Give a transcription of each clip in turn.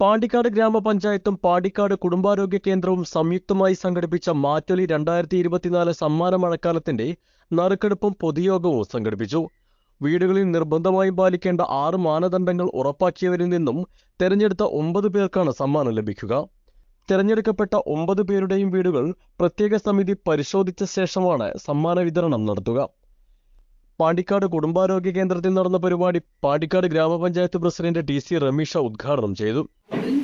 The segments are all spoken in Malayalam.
Pandikkad ഗ്രാമപഞ്ചായത്തും പാണ്ടിക്കാട് കുടുംബാരോഗ്യ കേന്ദ്രവും സംയുക്തമായി സംഘടിപ്പിച്ച മാറ്റൊലി രണ്ടായിരത്തി ഇരുപത്തിനാല് സമ്മാന മഴക്കാലത്തിന്റെ നറുക്കെടുപ്പും പൊതുയോഗവും സംഘടിപ്പിച്ചു. വീടുകളിൽ നിർബന്ധമായും പാലിക്കേണ്ട ആറ് മാനദണ്ഡങ്ങൾ ഉറപ്പാക്കിയവരിൽ നിന്നും തെരഞ്ഞെടുത്ത ഒമ്പത് പേർക്കാണ് സമ്മാനം ലഭിക്കുക. തെരഞ്ഞെടുക്കപ്പെട്ട ഒമ്പത് പേരുടെയും വീടുകൾ പ്രത്യേക സമിതി പരിശോധിച്ച ശേഷമാണ് സമ്മാന വിതരണം നടത്തുക. പാണ്ടിക്കാട് കുടുംബാരോഗ്യ കേന്ദ്രത്തിൽ നടന്ന പരിപാടി പാണ്ടിക്കാട് ഗ്രാമപഞ്ചായത്ത് പ്രസിഡന്റ് ടി സി റമീഷ ഉദ്ഘാടനം ചെയ്തു.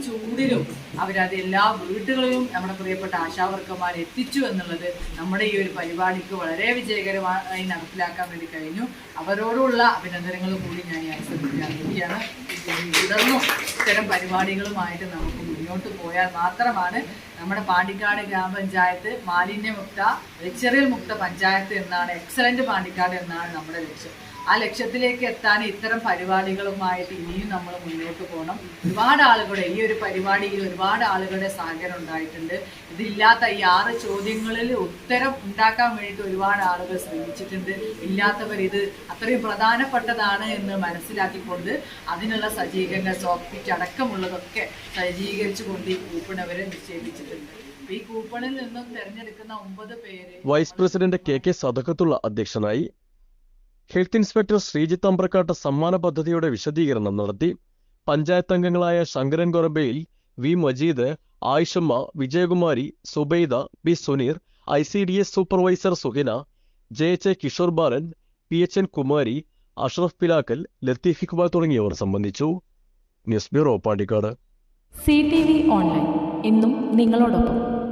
ചൂടിലും അവരത് എല്ലാ വീടുകളിലും നമ്മുടെ പ്രിയപ്പെട്ട ആശാവർക്കന്മാർ എത്തിച്ചു എന്നുള്ളത് നമ്മുടെ ഈ ഒരു പരിപാടിക്ക് വളരെ വിജയകരമായി നടപ്പിലാക്കാൻ വേണ്ടി കഴിഞ്ഞു. അവരോടുള്ള അഭിനന്ദനങ്ങൾ കൂടി ഞാൻ ഈ അറിയിക്കുകയാണ് തുടർന്നും ഇത്തരം പരിപാടികളുമായിട്ട് നമുക്ക് മുന്നോട്ട് പോയാൽ മാത്രമാണ് നമ്മുടെ പാണ്ടിക്കാട് ഗ്രാമപഞ്ചായത്ത് മാലിന്യമുക്ത വെച്ചറിയൽ മുക്ത പഞ്ചായത്ത് എന്നാണ് എക്സലന്റ് പാണ്ടിക്കാട് എന്നാണ് നമ്മുടെ ലക്ഷ്യം. ആ ലക്ഷ്യത്തിലേക്ക് എത്താൻ ഇത്തരം പരിപാടികളുമായിട്ട് ഇനിയും നമ്മൾ മുന്നോട്ട് പോകണം. ഒരുപാട് ആളുകളുടെ ഈ ഒരു പരിപാടിയിൽ ഒരുപാട് ആളുകളുടെ സഹകരണം ഉണ്ടായിട്ടുണ്ട്. ഇതില്ലാത്ത ഈ ആറ് ചോദ്യങ്ങളിൽ ഉത്തരം ഉണ്ടാക്കാൻ വേണ്ടിയിട്ട് ഒരുപാട് ആളുകൾ ശ്രമിച്ചിട്ടുണ്ട്. ഇല്ലാത്തവർ ഇത് അത്രയും പ്രധാനപ്പെട്ടതാണ് എന്ന് മനസ്സിലാക്കിക്കൊണ്ട് അതിനുള്ള സജ്ജീകരണ സോഫ്റ്റ് അടക്കമുള്ളതൊക്കെ അടക്കമുള്ളതൊക്കെ സജ്ജീകരിച്ചുകൊണ്ട് ഈ കൂപ്പൺ അവരെ നിക്ഷേപിച്ചിട്ടുണ്ട് ഈ കൂപ്പണിൽ നിന്നും തിരഞ്ഞെടുക്കുന്ന ഒമ്പത് പേര് vice president K K Sadakkathulla അധ്യക്ഷനായി ഹെൽത്ത് ഇൻസ്പെക്ടർ ശ്രീജിത്ത് അമ്പ്രക്കാട്ട് സമ്മാന പദ്ധതിയുടെ വിശദീകരണം നടത്തി. പഞ്ചായത്ത് അംഗങ്ങളായ Sankaran Korambayil V Majeed Ayishamma Vijayakumari Zubaida B Suneer I C D S supervisor Suhina J H A Kishore Balan P H N Kumari Ashraf Pilakkal Latheef Iqbal തുടങ്ങിയവർ സംബന്ധിച്ചു. News bureau Pandikkad. C T V online. ഇന്നും നിങ്ങളോടൊപ്പം.